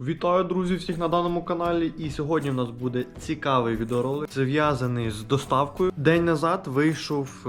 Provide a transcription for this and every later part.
Вітаю, друзі, всіх на даному каналі. І сьогодні в нас буде цікавий відеоролик, зв'язаний з доставкою. День назад вийшов е,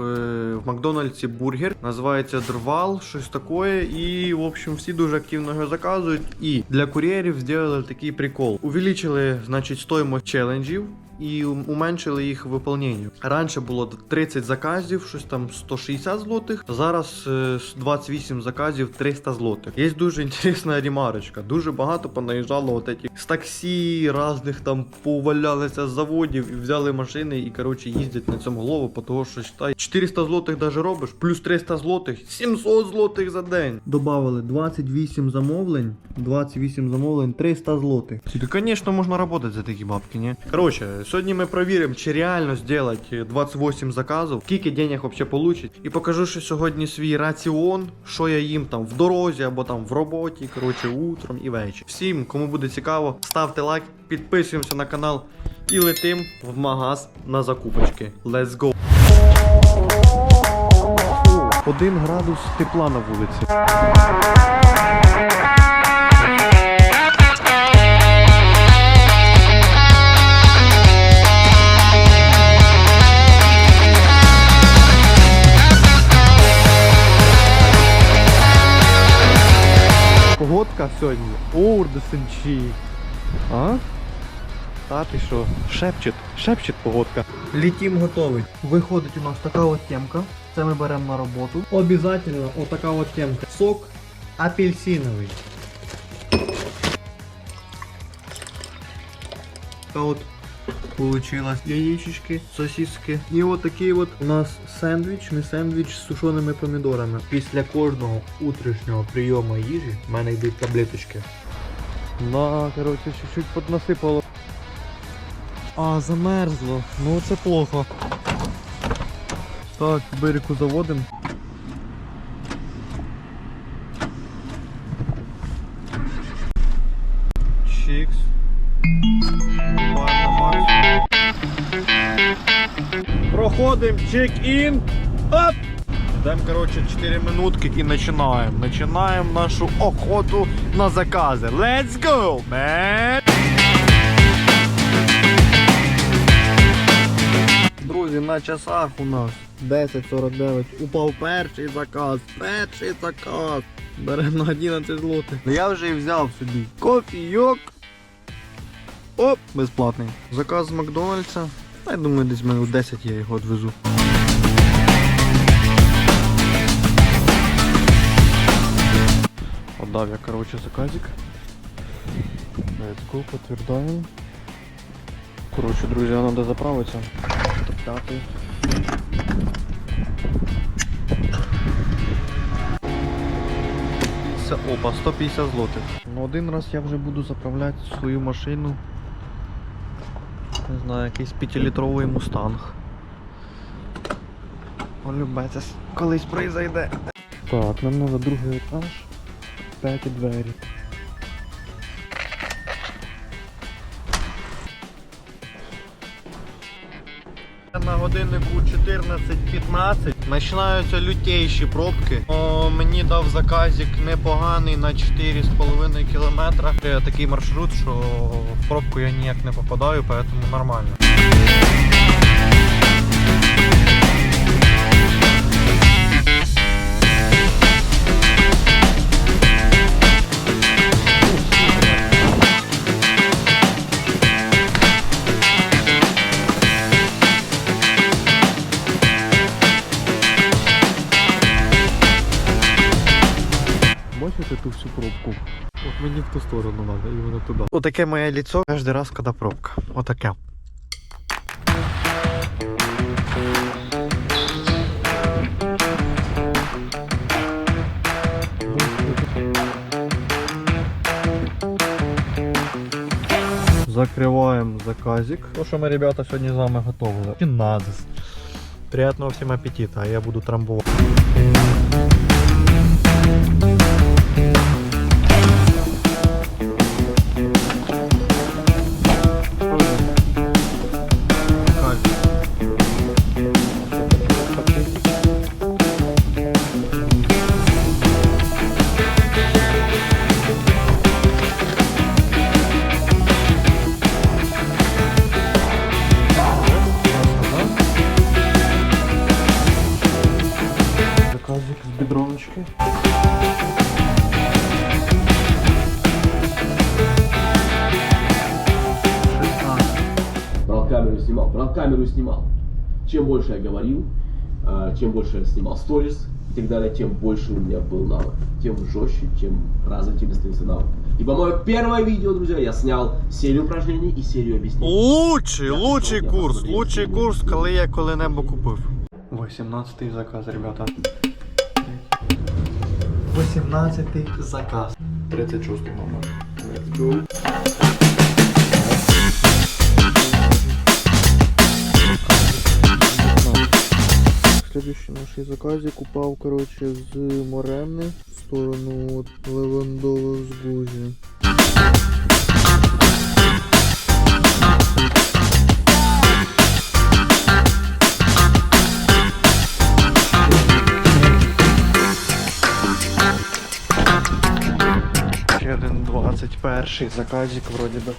в Макдональдсі бургер, називається Дрвал, щось таке. І, в общем, всі дуже активно його заказують. І для кур'єрів зробили такий прикол. Увеличили, значить, стоїмость челенджів. І уменшили їх виповнення. Раніше було 30 заказів, щось там 160 злотих. Зараз е, 28 заказів 300 злотих. Є дуже інтересна ремарочка. Дуже багато понаїжджало от этих з таксі, різних там повалялися з заводів і взяли машини і коротше їздять на цьому голову, по того що считай, 400 злотих даже робиш, плюс 300 злотих, 700 злотих за день. Добавили 28 замовлень, 28 замовлень, 300 злотих. Звісно, можна працювати за такі бабки, ні? Коротше, сьогодні ми перевіримо, чи реально зробити 28 заказів, скільки денег вообще получить. І покажу, що сьогодні свій раціон, що я їм там в дорозі або там в роботі, коротше, утром і ввечері. Всім, кому буде цікаво, ставте лайк, підписуємося на канал і летим в магаз на закупочки. Let's go! Один градус тепла на вулиці. Сьогодні. Ордесенчі. А? Та ти що? Шепчет, шепчет погодка. Літім готовий. Виходить у нас така от темка. Це ми беремо на роботу. Обязательно отака от темка. Сок апельсиновий. Така от получилась яєчечки, сосиски. І от такий от у нас сендвіч, не сендвіч з сушеними помідорами. Після кожного утрішнього прийому їжі в мене йдуть таблеточки. Да, короче, чуть-чуть поднасипало. А, замерзло. Ну це плохо. Так, бирику заводимо. Чек-ін. Оп! Ждем, короче, 4 минутки і починаємо. Починаємо нашу охоту на закази. Let's go, man! Друзі, на часах у нас 10.49. Упав перший заказ. Перший заказ. Беремо на 11 злотих. Я вже і взяв собі кофійок. Оп, безплатний. Заказ з Макдональдса. Я думаю, десь минут 10 я його відвезу. Отдав я, короче, заказик. Let's go, подтверждаем. Короче, друзья, надо заправиться. Топтати. Це опа, 150 злотих. Ну один раз я вже буду заправляти свою машину. Не знаю, якийсь 5-літровий мустанг. Полюбеться, колись прийде. Так, нам треба другий етаж. П'яті двері. На годиннику 14.15 починаються лютейші пробки. О, мені дав заказик непоганий на 4,5 кілометра. Е, Такий маршрут, що в пробку я ніяк не попадаю, поэтому нормально. Ту сторону треба, іменно туди. Отаке моє лицо кожен раз, коли пробка. Отаке. Закриваємо заказик. То, що ми, ребята, сьогодні з вами готували. Чиназис. Приятного всім аппетита, а я буду трамбувати. снимал, брал камеру снимал. Чем больше я говорил, а, чем больше я снимал сторис и так далее, тем больше у меня был навык. Тем жестче, тем развитым становится навык. Ибо мое первое видео, друзья, я снял серию упражнений и серию объяснений. Лучший, лучший курс, лучший курс, коли я коли-небудь купив. 18 заказ, ребята. 18 заказ. 36 номер. Let's go. Следующий наш заказик упав, короче, з Моренни в сторону от Левандова з Гузі. Ще один 21 заказик вроді би.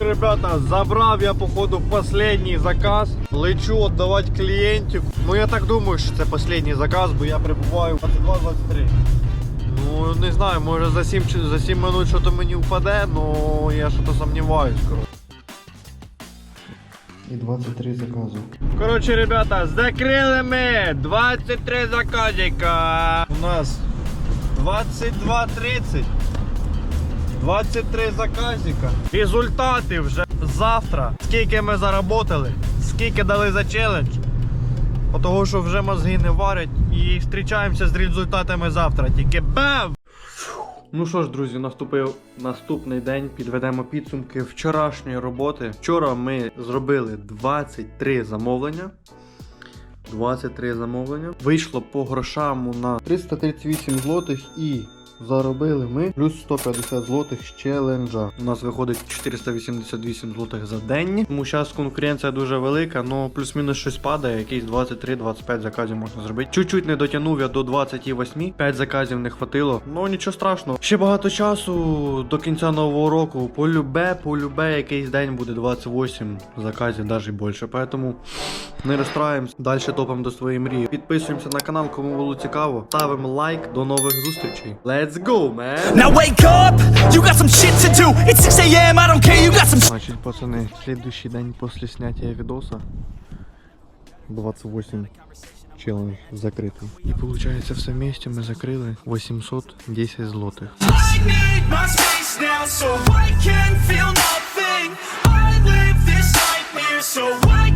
Ребята, забрав я походу последний заказ. Лечу отдавати клієнтику. Ну я так думаю, що це последній заказ, бо я прибуваю 22-23. Ну не знаю, може за 7, чи- за 7 минут щось мені впаде, но я щось сумніваюсь, коротше. І 23 закази. Коротше, ребята, закрили ми 23 заказика. У нас 22.30. 23 заказика. Результати вже завтра. Скільки ми заработали, скільки дали за челендж. Того, що вже мозги не варять. І зустрічаємося з результатами завтра. Тільки бам! Ну що ж, друзі, наступив наступний день. Підведемо підсумки вчорашньої роботи. Вчора ми зробили 23 замовлення. 23 замовлення. Вийшло по грошам у нас 338 злотих і заробили ми плюс 150 злотих з челенджа. У нас виходить 488 злотих за день. Тому зараз конкуренція дуже велика, але плюс-мінус щось падає, якісь 23-25 заказів можна зробити. Чуть-чуть не дотягнув я до 28, 5 заказів не хватило. Ну нічого страшного. Ще багато часу до кінця нового року. Полюбе, полюбе, якийсь день буде 28 заказів, навіть більше. Поэтому не розстраємось. Далі топимо до своєї мрії. Підписуємося на канал, кому було цікаво. Ставимо лайк. До нових зустрічей. Let's Let's go, man. Now wake up, you got some shit to do. It's 6 a.m. I don't care, you got some. Значит, пацаны, следующий день после снятия видоса 28 челлендж закрытым. И получается все вместе мы закрыли 810 злотых. Now, so I can feel nothing. I live this nightmare, so I